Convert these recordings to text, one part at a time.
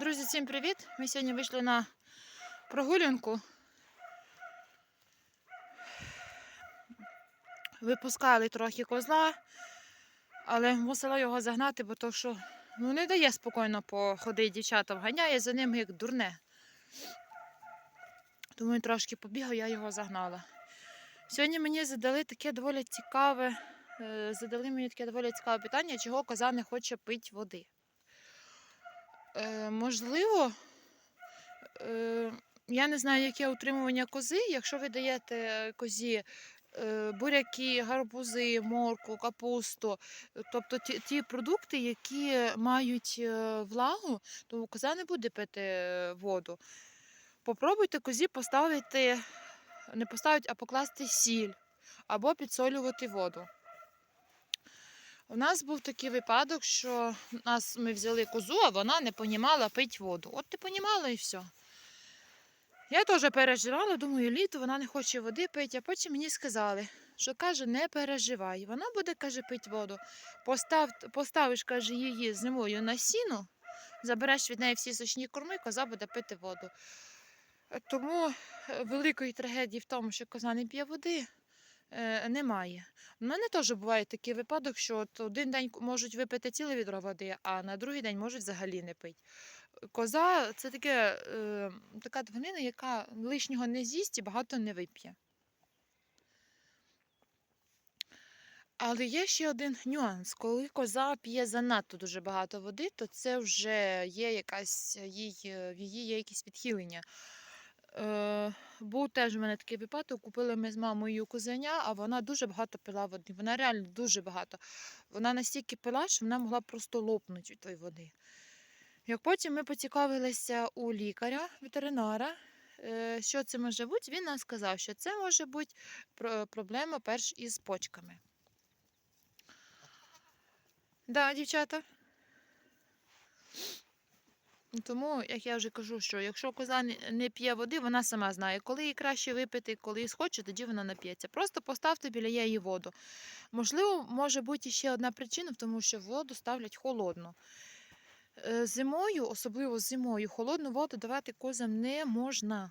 Друзі, всім привіт! Ми сьогодні вийшли на прогулянку. Випускали трохи козла, але мусила його загнати, бо то, що ну, не дає спокійно походити дівчата, вганяє за ним як дурне. Тому він трошки побігав, я його загнала. Сьогодні мені задали таке доволі цікаве, е, задали мені таке доволі цікаве питання, чого коза не хоче пити води. Е, можливо, е, я не знаю, яке утримування кози. Якщо ви даєте козі е, буряки, гарбузи, морку, капусту, тобто ті, ті продукти, які мають е, влагу, то коза не буде пити е, воду. Попробуйте козі поставити, не поставити, а покласти сіль або підсолювати воду. У нас був такий випадок, що нас ми взяли козу, а вона не понімала пити воду. От ти понімала і все. Я теж переживала, думаю, літо вона не хоче води пити, а потім мені сказали, що каже, не переживай. Вона буде, каже, пити воду. Постав, поставиш, каже, її зимою на сіно, забереш від неї всі сочні корми, коза буде пити воду. Тому е, великої трагедії в тому, що коза не п'є води, немає. У мене теж буває такий випадок, що от один день можуть випити ціле відро води, а на другий день можуть взагалі не пити. Коза це таке, е, така тварина, яка лишнього не з'їсть і багато не вип'є. Але є ще один нюанс. Коли коза п'є занадто дуже багато води, то це вже є якась їй, в її є якісь відхилення. Е, був теж у мене такий випадок. Купили ми з мамою козеня, а вона дуже багато пила води. Вона реально дуже багато. Вона настільки пила, що вона могла просто лопнути від тої води. Як потім ми поцікавилися у лікаря, ветеринара, е, що це може бути, він нам сказав, що це може бути проблема перш із почками. Да, дівчата. Тому, як я вже кажу, що якщо коза не- п'є води, вона сама знає, коли їй краще випити, коли їй схоче, тоді вона нап'ється. Просто поставте біля її воду. Можливо, може бути ще одна причина, тому що воду ставлять холодну. Е, Зимою, особливо зимою, холодну воду давати козам не можна.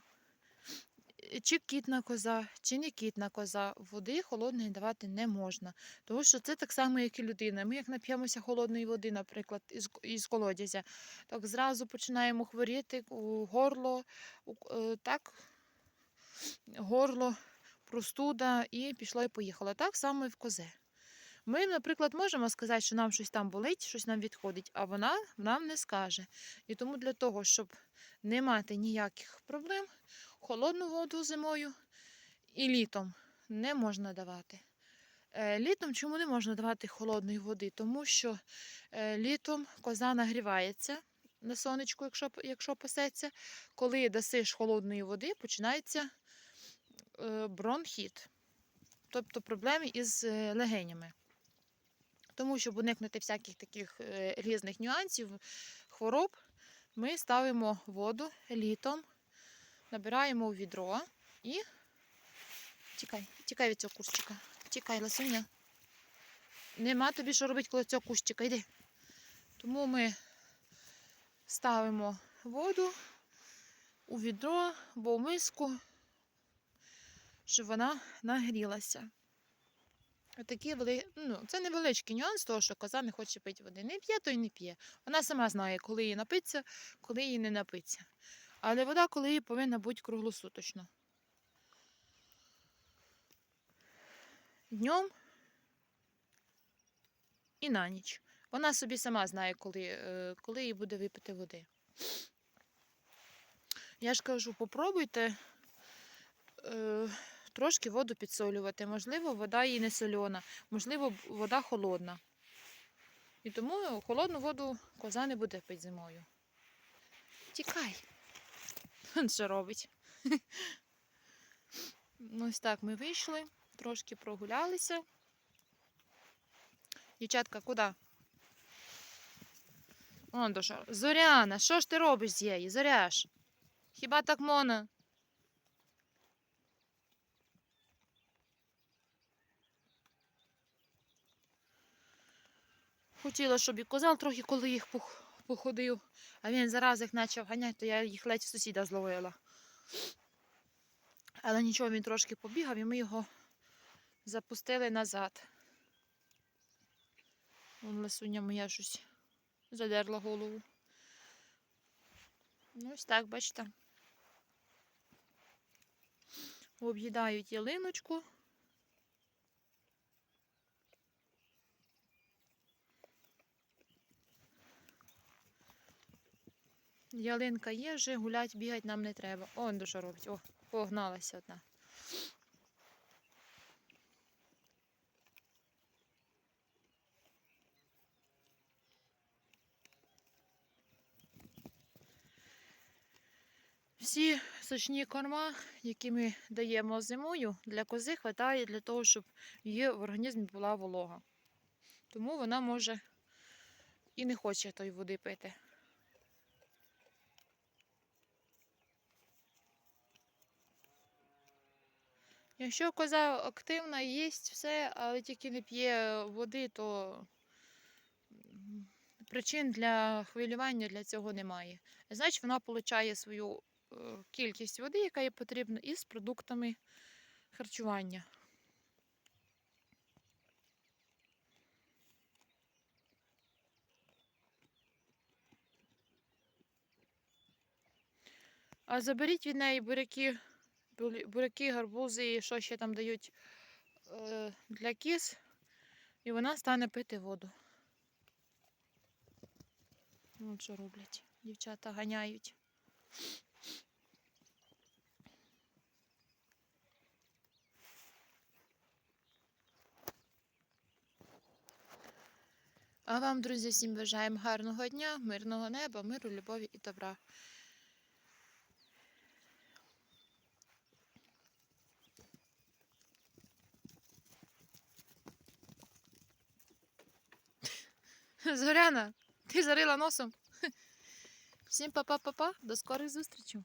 Е, Чи кітна коза, чи не кітна коза, води холодної давати не можна. Тому що це так само, як і людина. Ми, як нап'ємося холодної води, наприклад, із, із колодязя, так зразу починаємо хворіти горло, е, так, горло, простуда, і пішло і поїхало. Так само і в козе. Ми, наприклад, можемо сказати, що нам щось там болить, щось нам відходить, а вона нам не скаже. І тому для того, щоб не мати ніяких проблем, холодну воду зимою і літом не можна давати. Е, Літом чому не можна давати холодної води? Тому що е, літом коза нагрівається на сонечку, якщо, якщо пасеться. Коли дасиш холодної води, починається е, бронхіт, тобто проблеми із легенями. Тому, щоб уникнути всяких таких е, різних нюансів, хвороб, ми ставимо воду літом, набираємо у відро і тікай, тікай від цього кущика. Тікай, ласуня. Нема тобі що робити коло цього кущика, йди. Тому ми ставимо воду у відро або в миску, щоб вона нагрілася. Отакі вели... ну, це невеличкий нюанс того, що коза не хоче пити води. Не п'є, то й не п'є. Вона сама знає, коли їй напиться, коли їй не напиться. Але вода, коли їй повинна бути круглосуточно. Днем і на ніч. Вона собі сама знає, коли, е, коли їй буде випити води. Я ж кажу, попробуйте трошки воду підсолювати. Можливо, вода їй не сольона, можливо, вода холодна. І тому холодну воду коза не буде пити зимою. Тікай. Он що робить. Ось так ми вийшли, трошки прогулялися. Дівчатка, куди? Он до. Зоряна, що ж ти робиш з її? Зоряш? Хіба так можна? Хотіла, щоб і козал трохи, коли їх походив, а він зараз їх почав ганяти, то я їх ледь сусіда зловила. Але нічого, він трошки побігав і ми його запустили назад. Вон лисуня моя щось задерла голову. Ну, ось так, бачите. Об'їдають ялиночку. Ялинка є, вже гулять, бігати нам не треба. О, он що робить. О, погналася одна. Всі сочні корма, які ми даємо зимою, для кози вистачає для того, щоб її в організмі була волога. Тому вона може і не хоче тої води пити. Якщо коза активна, їсть все, але тільки не п'є води, то причин для хвилювання для цього немає. Значить, вона отримує свою е, кількість води, яка їй потрібна, із продуктами харчування. А заберіть від неї буряки, буря- буряки, гарбузи і що ще там дають е, для кіз, і вона стане пити воду. Ну, що роблять? Дівчата ганяють. А вам, друзі, всім бажаємо гарного дня, мирного неба, миру, любові і добра. Зоряна, ти зарила носом. Всім па-па-па-па, до скорих зустрічей.